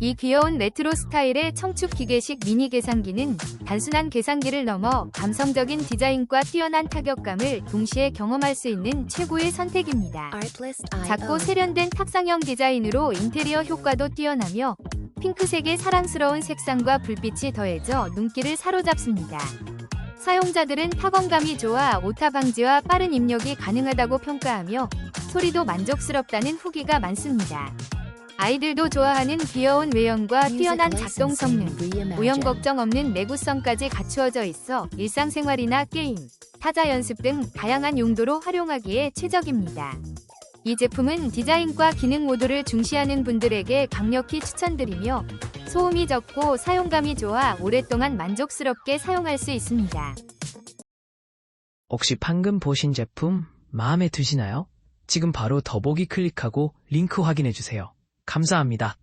이 귀여운 레트로 스타일의 청축 기계식 미니 계산기는 단순한 계산기를 넘어 감성적인 디자인과 뛰어난 타격감을 동시에 경험할 수 있는 최고의 선택입니다. 작고 세련된 탁상형 디자인으로 인테리어 효과도 뛰어나며 핑크색의 사랑스러운 색상과 불빛이 더해져 눈길을 사로잡습니다. 사용자들은 타건감이 좋아 오타 방지와 빠른 입력이 가능하다고 평가하며 소리도 만족스럽다는 후기가 많습니다. 아이들도 좋아하는 귀여운 외형과 뛰어난 작동 성능, 오염 걱정 없는 내구성까지 갖추어져 있어 일상생활이나 게임, 타자 연습 등 다양한 용도로 활용하기에 최적입니다. 이 제품은 디자인과 기능 모두를 중시하는 분들에게 강력히 추천드리며 소음이 적고 사용감이 좋아 오랫동안 만족스럽게 사용할 수 있습니다. 혹시 방금 보신 제품 마음에 드시나요? 지금 바로 더보기 클릭하고 링크 확인해주세요. 감사합니다.